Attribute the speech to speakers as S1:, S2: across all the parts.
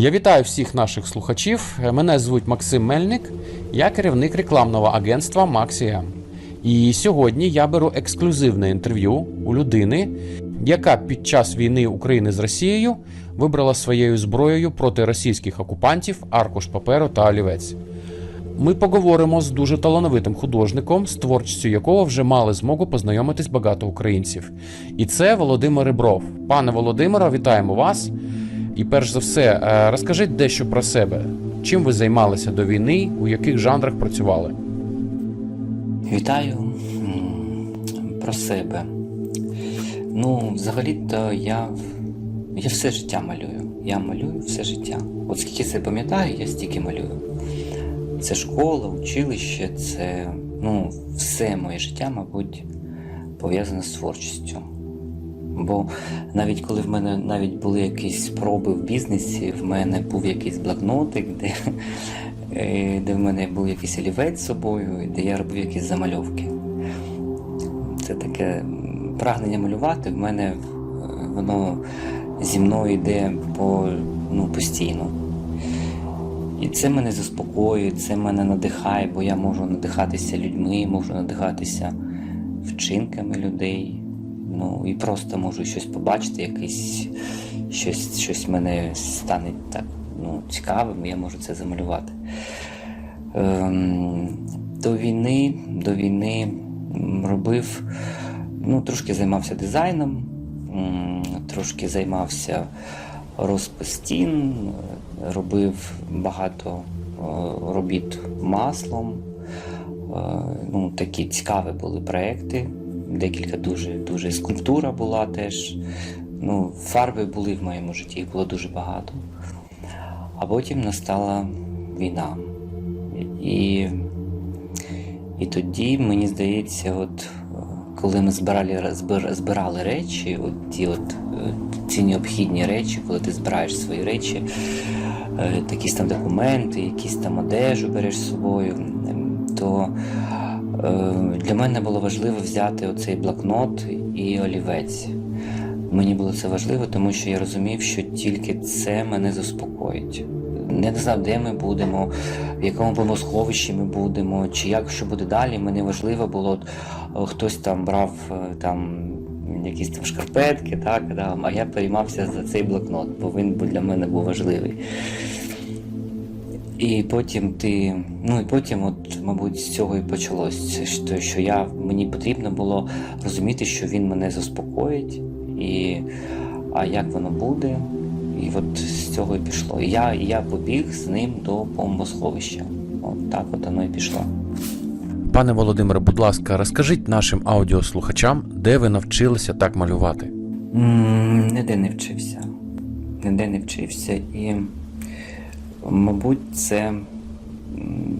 S1: Я вітаю всіх наших слухачів. Мене звуть Максим Мельник, я керівник рекламного агентства Maxi.M. І сьогодні я беру ексклюзивне інтерв'ю у людини, яка під час війни України з Росією вибрала своєю зброєю проти російських окупантів аркуш паперу та олівець. Ми поговоримо з дуже талановитим художником, з творчістю якого вже мали змогу познайомитись багато українців. І це Володимир Рибров. Пане Володимире, вітаємо вас. І перш за все, е, розкажіть дещо про себе. Чим ви займалися до війни, у яких жанрах працювали?
S2: Вітаю про себе. Ну, взагалі-то я, я все життя малюю. Я малюю все життя. От скільки себе пам'ятаю, я стільки малюю. Це школа, училище, це ну, все моє життя, мабуть, пов'язане з творчістю. Бо навіть коли в мене навіть були якісь спроби в бізнесі, в мене був якийсь блокнотик, де, е, де в мене був якийсь олівець з собою, де я робив якісь замальовки. Це таке прагнення малювати в мене е, воно зі мною йде по, ну, постійно. І це мене заспокоює, це мене надихає, бо я можу надихатися людьми, можу надихатися вчинками людей. Ну і просто можу щось побачити, якийсь щось, щось мене стане так ну, цікавим, я можу це замалювати. Ем, до війни, до війни робив, ну, трошки займався дизайном, трошки займався розпис стін, робив багато робіт маслом. Е, Ну, такі цікаві були проекти. Декілька дуже дуже скульптура була теж. Ну, фарби були в моєму житті, їх було дуже багато. А потім настала війна. І, і тоді, мені здається, от коли ми збирали, збир- збирали речі, от ті от ці необхідні речі, коли ти збираєш свої речі, е, якісь там документи, якісь там одежу береш з собою, то для мене було важливо взяти оцей блокнот і олівець. Мені було це важливо, тому що я розумів, що тільки це мене заспокоїть. Не знав, де ми будемо, в якому бомбосховищі ми будемо, чи як що буде далі. Мені важливо було, е, хтось там брав е, там якісь там шкарпетки, так, да, а я переймався за цей блокнот, бо він для мене був важливий. І потім ти, ну і потім, от, мабуть, з цього і почалось. Що, що я, мені потрібно було розуміти, що він мене заспокоїть, і а як воно буде. І от з цього і пішло. І я, я побіг з ним до бомбосховища. От так от воно і пішло.
S1: Пане Володимире, будь ласка, розкажіть нашим аудіослухачам, де ви навчилися так малювати.
S2: М, Ніде не вчився. Ніде не вчився. І, мабуть, це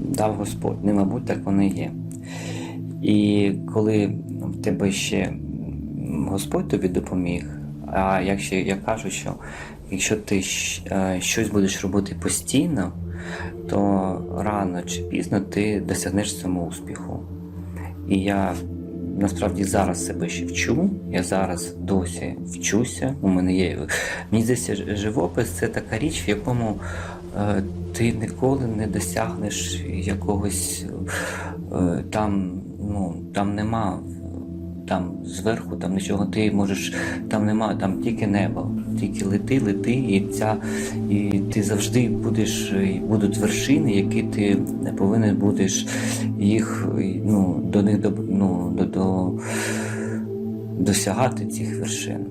S2: дав Господь. Не мабуть, так воно і є. І коли в тебе ще Господь тобі допоміг, а якщо я кажу, що якщо ти е, щось будеш робити постійно, то рано чи пізно ти досягнеш цьому успіху. І я насправді зараз себе ще вчу. Я зараз досі вчуся. У мене є. Мені здається, живопис це така річ, в якому ти ніколи не досягнеш якогось е, там, ну, там нема. Там зверху, там нічого ти можеш, там нема, там тільки небо, тільки лети, лети, і ця, і ти завжди будеш, і будуть вершини, які ти не повинен будеш їх, ну, до них до, ну, до, до, досягати цих вершин.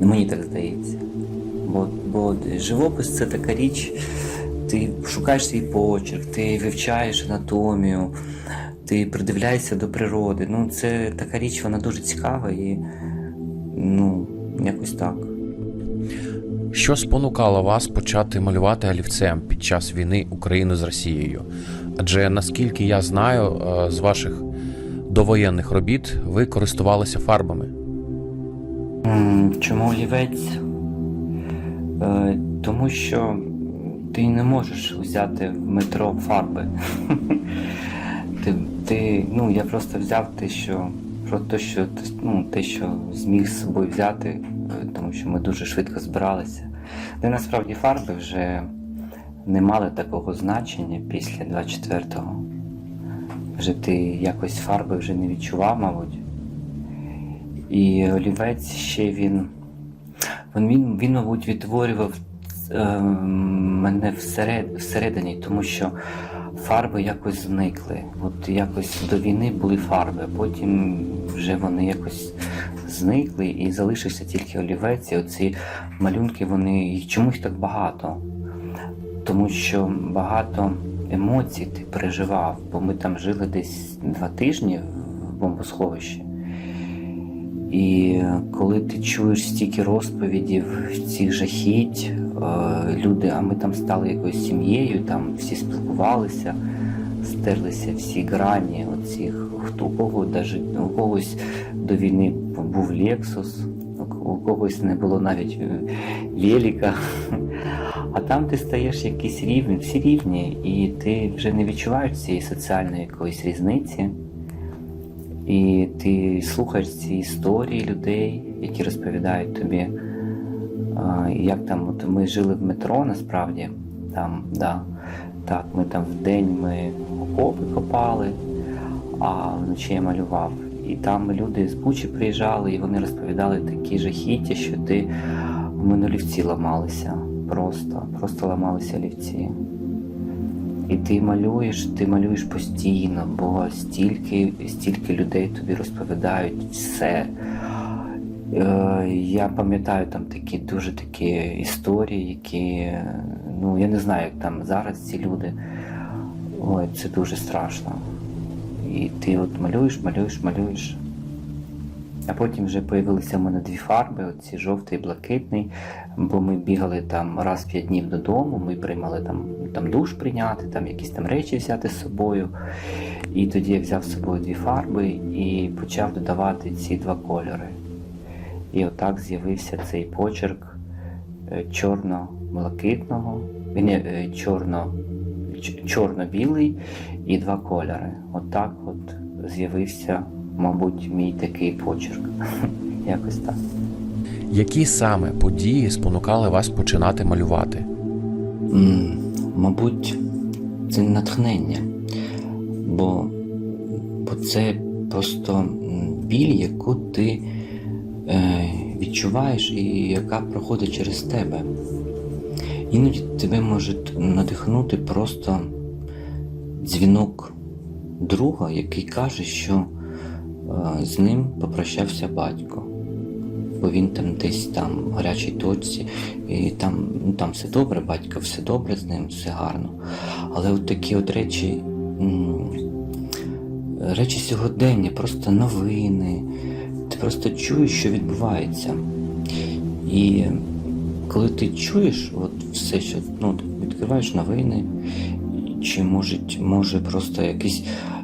S2: Мені так здається. Бо, бо живопис це така річ, ти шукаєш свій почерк, ти вивчаєш анатомію, ти придивляєшся до природи. Ну, це така річ, вона дуже цікава і ну, якось так.
S1: Що спонукало вас почати малювати олівцем під час війни України з Росією? Адже наскільки я знаю, е, з ваших довоєнних робіт ви користувалися фарбами.
S2: Чому олівець? Е, Тому що ти не можеш взяти в метро фарби. Ти, ти, ну, я просто взяв те, що, про те, що, ну, те, що зміг з собою взяти, е, тому що ми дуже швидко збиралися. Де насправді фарби вже не мали такого значення після 24-го. Вже ти якось фарби вже не відчував, мабуть. І олівець ще він. Він, він, мабуть, відтворював е, мене всеред, всередині, тому що фарби якось зникли. От якось до війни були фарби, потім вже вони якось зникли і залишився тільки олівець. І оці малюнки, вони їх чомусь так багато. Тому що багато емоцій ти переживав, бо ми там жили десь два тижні в бомбосховищі. І коли ти чуєш стільки розповідів, цих жахіть, е, люди, а ми там стали якоюсь сім'єю, там всі спілкувалися, стерлися всі грані оцих, хто кого даже, у когось до війни був Lexus, у когось не було навіть е, велика. А там ти стаєш якийсь рівний, всі рівні, і ти вже не відчуваєш цієї соціальної якоїсь різниці. І ти слухаєш ці історії людей, які розповідають тобі, як там от ми жили в метро насправді. Там, да, так, ми там в день ми окопи копали, а вночі я малював. І там люди з Бучі приїжджали, і вони розповідали такі жахіття, що ти в мене олівці ламалися. Просто, просто ламалися олівці. І ти малюєш, ти малюєш постійно, бо стільки, стільки людей тобі розповідають все. Е, я пам'ятаю там такі дуже такі історії, які, ну я не знаю, як там зараз ці люди. Ой, це дуже страшно. І ти от малюєш, малюєш, малюєш. А потім вже появилися в мене дві фарби, оці жовтий і блакитний, бо ми бігали там раз в п'ять днів додому, ми приймали там, там душ прийняти, там якісь там речі взяти з собою. І тоді я взяв з собою дві фарби і почав додавати ці два кольори. І отак з'явився цей почерк е, чорно-блакитного, ні, е, чорно, чорно-білий і два кольори. Отак от з'явився, мабуть, мій такий почерк. Якось так.
S1: Які саме події спонукали вас починати малювати?
S2: М, Мабуть, це натхнення, бо, бо це просто біль, яку ти е, відчуваєш і яка проходить через тебе. Іноді тебе може надихнути просто дзвінок друга, який каже, що з ним попрощався батько бо він там десь там в гарячій точці, і там, ну, там все добре, батько, все добре з ним, все гарно. Але от такі от речі, речі сьогодення, просто новини, ти просто чуєш, що відбувається. І коли ти чуєш от все, що ну, відкриваєш новини, чи може, може просто якийсь,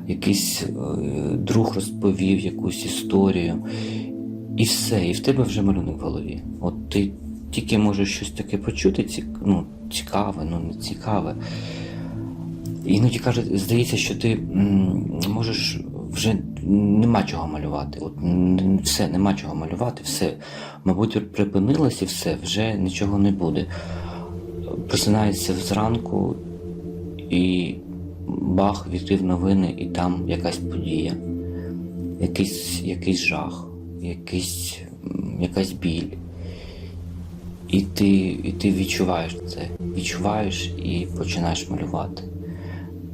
S2: якийсь е, друг розповів якусь історію, і все, і в тебе вже малюнок в голові. От ти тільки можеш щось таке почути, цік, ну, цікаве, ну не цікаве. Іноді каже, здається, що ти м, можеш вже нема чого малювати. От все, нема чого малювати, все. Мабуть, припинилось і все, вже нічого не буде. Просинається зранку і бах, відкрив новини, і там якась подія, якийсь, якийсь жах якийсь, якась біль. І ти, і ти відчуваєш це, відчуваєш і починаєш малювати.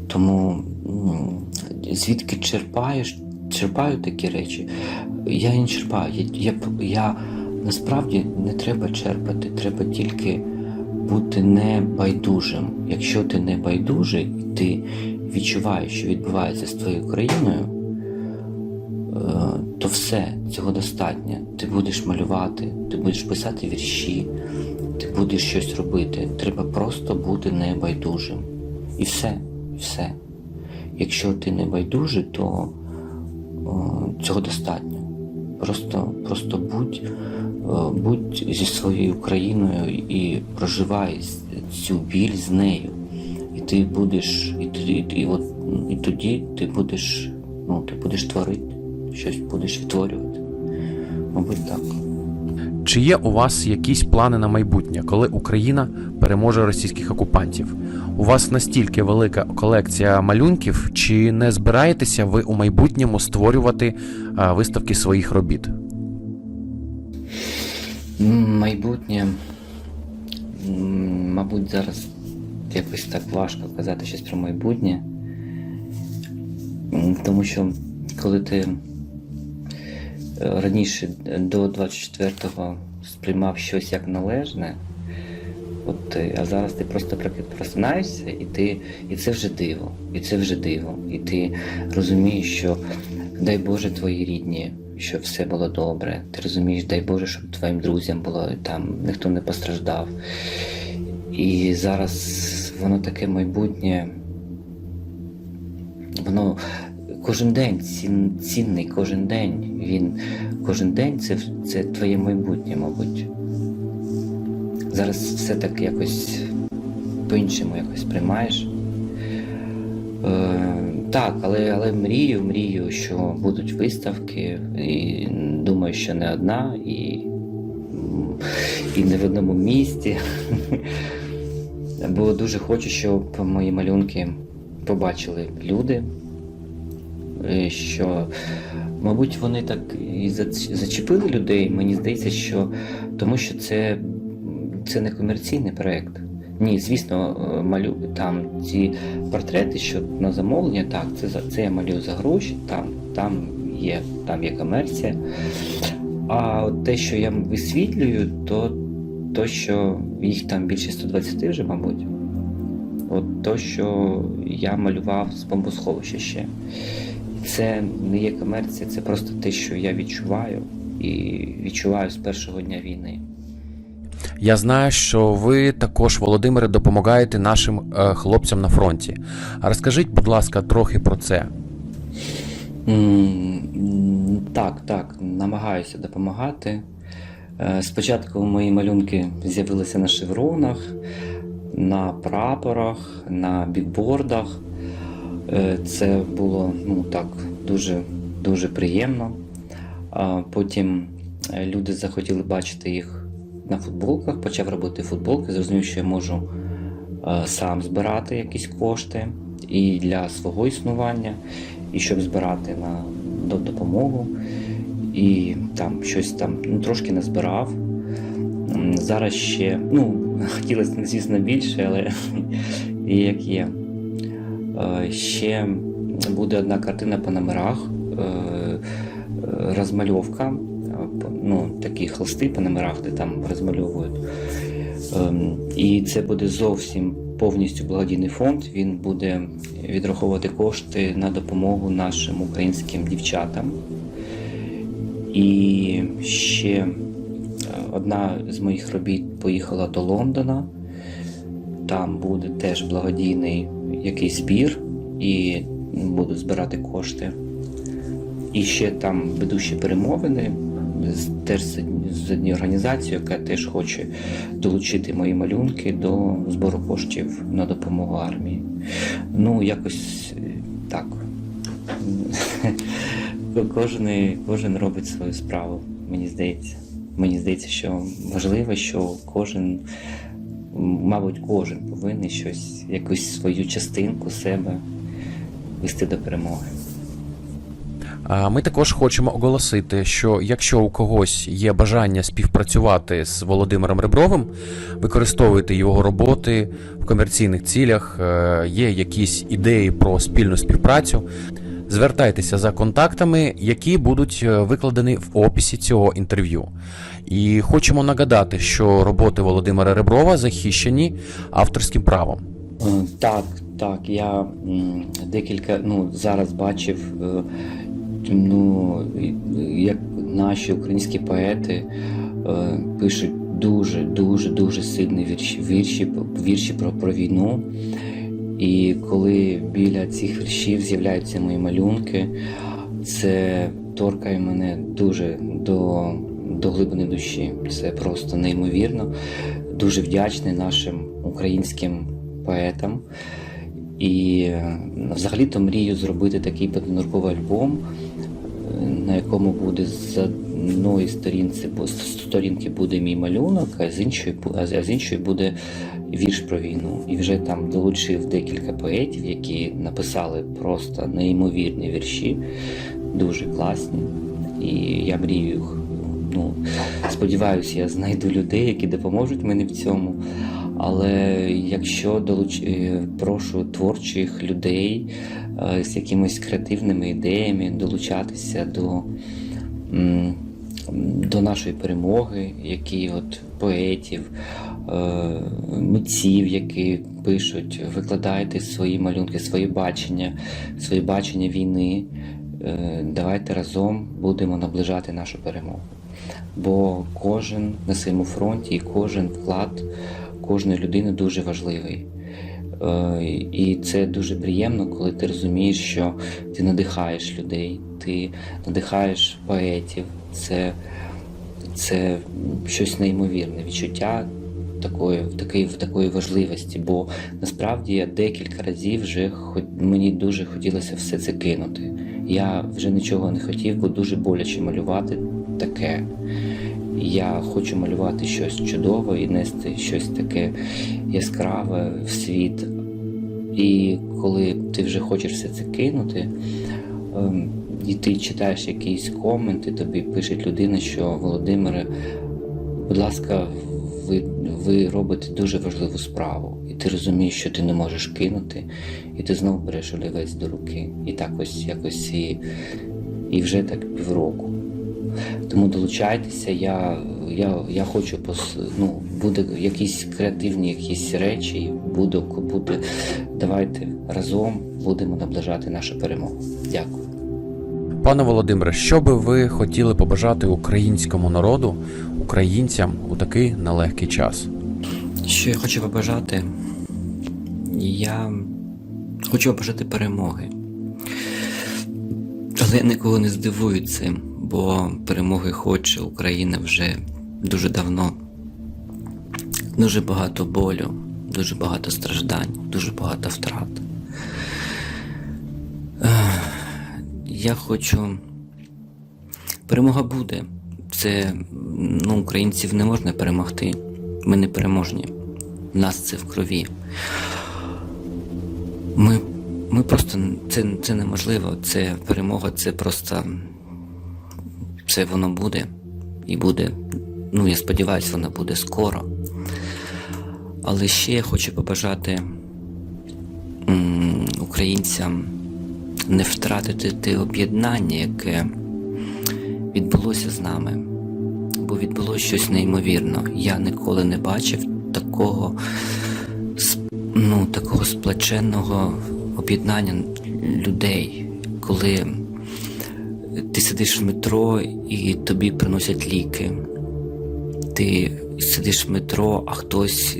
S2: Тому звідки черпаєш, черпаю такі речі. Я не черпаю. Я, я, я насправді не треба черпати, треба тільки бути не байдужим. Якщо ти не байдужий, ти відчуваєш, що відбувається з твоєю країною, е, то все, цього достатньо. Ти будеш малювати, ти будеш писати вірші, ти будеш щось робити. Треба просто бути небайдужим. І все, все. Якщо ти не байдужий, то о, цього достатньо. Просто, просто будь, будь зі своєю Україною і проживай цю біль з нею. І ти будеш, і, тоді- і, от, і тоді ти будеш, ну, ти будеш творити, щось будеш відтворювати. Мабуть, так.
S1: Чи є у вас якісь плани на майбутнє, коли Україна переможе російських окупантів? У вас настільки велика колекція малюнків, чи не збираєтеся ви у майбутньому створювати виставки своїх робіт?
S2: Майбутнє, мабуть, зараз якось так важко казати щось про майбутнє. Тому що коли ти е, раніше до 24-го сприймав щось як належне, от, а зараз ти просто просинаєшся, і ти, і це вже диво, і це вже диво. І ти розумієш, що дай Боже твої рідні, щоб все було добре. Ти розумієш, дай Боже, щоб твоїм друзям було там ніхто не постраждав. І зараз воно таке майбутнє, воно кожен день цін, цінний, кожен день. Він кожен день це, це твоє майбутнє, мабуть. Зараз все так якось по-іншому якось приймаєш. Е, так, але, але мрію, мрію, що будуть виставки, і думаю, що не одна, і, і не в одному місті. Бо дуже хочу, щоб мої малюнки побачили люди, е, що, мабуть, вони так і зачепили людей. Мені здається, що тому що це, це не комерційний проєкт. Ні, звісно, е, малю там ці портрети, що на замовлення, так, це це я малюю за гроші, там, там є, там є комерція. А от те, що я висвітлюю, то, то що їх там більше 120 вже, мабуть. От то, що я малював з бомбосховища ще. Це не є комерція, це просто те, що я відчуваю і відчуваю з першого дня війни.
S1: Я знаю, що ви також, Володимире, допомагаєте нашим е, хлопцям на фронті. Розкажіть, будь ласка, трохи про це.
S2: М, Так, так, намагаюся допомагати. Е, Спочатку мої малюнки з'явилися на шевронах, на прапорах, на бікбордах. Е, Це було ну, так, дуже, дуже приємно. Потім люди захотіли бачити їх на футболках, почав робити футболки, зрозумів, що я можу е, сам збирати якісь кошти і для свого існування, і щоб збирати на допомогу. І там щось там ну, трошки назбирав. М, Зараз ще, ну, хотілося, звісно, більше, але як є. Е, Ще буде одна картина по номерах, е, розмальовка, ну, такі холсти по номерах, де там розмальовують. Ем, І це буде зовсім повністю благодійний фонд. Він буде відраховувати кошти на допомогу нашим українським дівчатам. І ще е, одна з моїх робіт поїхала до Лондона. Там буде теж благодійний якийсь збір, і буду збирати кошти. І ще там веду ще перемовини теж з, однією організацією, яка теж хоче долучити мої малюнки до збору коштів на допомогу армії. Ну, якось е, так. Кожен, кожен робить свою справу, мені здається. Мені здається, що важливо, що кожен, мабуть, кожен повинен щось, якусь свою частинку себе вести до перемоги.
S1: Ми також хочемо оголосити, що якщо у когось є бажання співпрацювати з Володимиром Ребровим, використовуйте його роботи в комерційних цілях, е, є якісь ідеї про спільну співпрацю. Звертайтеся за контактами, які будуть е, викладені в описі цього інтерв'ю. І хочемо нагадати, що роботи Володимира Реброва захищені авторським правом.
S2: Так, так, я декілька, ну, зараз бачив, е, ну, як наші українські поети е, пишуть дуже, дуже, дуже сильні вірші, вірші, вірші про, про війну. І коли біля цих віршів з'являються мої малюнки, це торкає мене дуже до, до глибини душі. Це просто неймовірно. Дуже вдячний нашим українським поетам. І е, взагалі-то мрію зробити такий подарунковий альбом на якому буде з одної сторінці, сторінки буде мій малюнок, а з іншої а з іншої буде вірш про війну. І вже там долучив декілька поетів, які написали просто неймовірні вірші, дуже класні. І я мрію, ну, сподіваюся, я знайду людей, які допоможуть мені в цьому. Але якщо долуч... е, прошу творчих людей е, з якимись креативними ідеями долучатися до, до нашої перемоги, які от поетів, е, митців, які пишуть, викладайте свої малюнки, свої бачення, свої бачення війни. Давайте разом будемо наближати нашу перемогу. Бо кожен на своєму фронті і кожен вклад кожної людини дуже важливий. Е, І це дуже приємно, коли ти розумієш, що ти надихаєш людей, ти надихаєш поетів. Це, це щось неймовірне відчуття такої, такої, такої важливості. Бо насправді я декілька разів вже мені дуже хотілося все це кинути. Я вже нічого не хотів, бо дуже боляче малювати таке. Я хочу малювати щось чудове і нести щось таке яскраве в світ. І коли ти вже хочеш все це кинути, ем, і ти читаєш якийсь комент, і тобі пише людина, що Володимире, будь ласка, ви, ви робите дуже важливу справу, і ти розумієш, що ти не можеш кинути, і ти знову береш олівець до руки. І так ось якось і, і вже так півроку. Тому долучайтеся, я, я, я хочу пос, ну, буде якісь креативні якісь речі, буде, буде. Давайте разом будемо наближати нашу перемогу. Дякую.
S1: Пане Володимире, що би ви хотіли побажати українському народу, українцям у такий нелегкий час?
S2: Що я хочу побажати? Я хочу побажати перемоги. Але я нікого не здивую цим, бо перемоги хоче Україна вже дуже давно. Дуже багато болю, дуже багато страждань, дуже багато втрат. Я хочу. Перемога буде. Це ну, українців не можна перемогти. Ми не переможні. В нас це в крові. Ми, ми просто це, це неможливо. Це перемога, це просто це воно буде. І буде. Ну, я сподіваюся, воно буде скоро. Але ще я хочу побажати українцям не втратити те об'єднання, яке відбулося з нами. Бо відбулося щось неймовірно. Я ніколи не бачив такого, ну, такого сплаченого об'єднання людей, коли ти сидиш в метро і тобі приносять ліки. Ти сидиш в метро, а хтось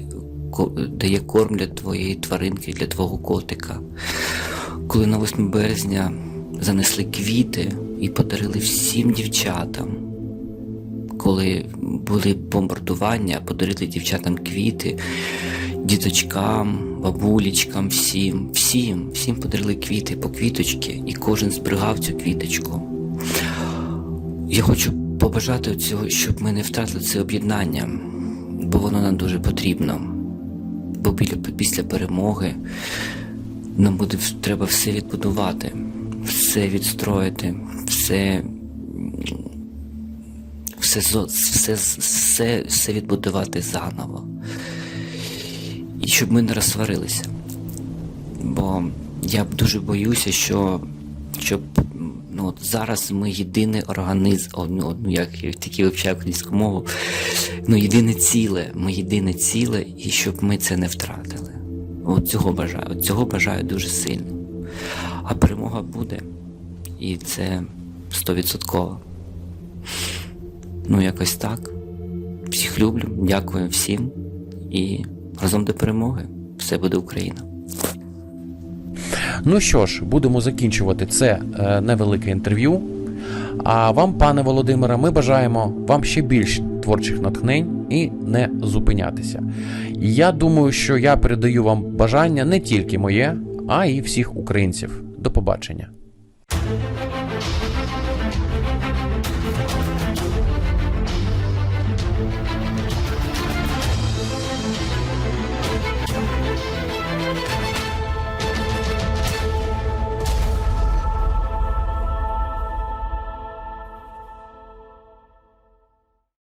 S2: дає корм для твоєї тваринки, для твого котика. Коли на 8 березня занесли квіти і подарили всім дівчатам. Коли були бомбардування, подарили дівчатам квіти, діточкам, бабулечкам, всім, всім, всім подарили квіти по квіточки, і кожен зберігав цю квіточку. Я хочу побажати цього, щоб ми не втратили це об'єднання, бо воно нам дуже потрібно. Бо після перемоги нам буде треба все відбудувати, все відстроїти, все, все, все, все, все відбудувати заново. І щоб ми не розсварилися. Бо я дуже боюся, що щоб ну, от зараз ми єдиний організм, одну, одну як я тільки вивчаю українську мову, ну єдине ціле, ми єдине ціле, і щоб ми це не втратили. От цього бажаю, от цього бажаю дуже сильно. А перемога буде, і це стовідсотково. Ну, якось так. Всіх люблю, дякую всім і разом до перемоги. Все буде Україна.
S1: Ну що ж, будемо закінчувати це е, невелике інтерв'ю. А вам, пане Володимире, ми бажаємо вам ще більш творчих натхнень і не зупинятися. Я думаю, що я передаю вам бажання не тільки моє, а й всіх українців. До побачення.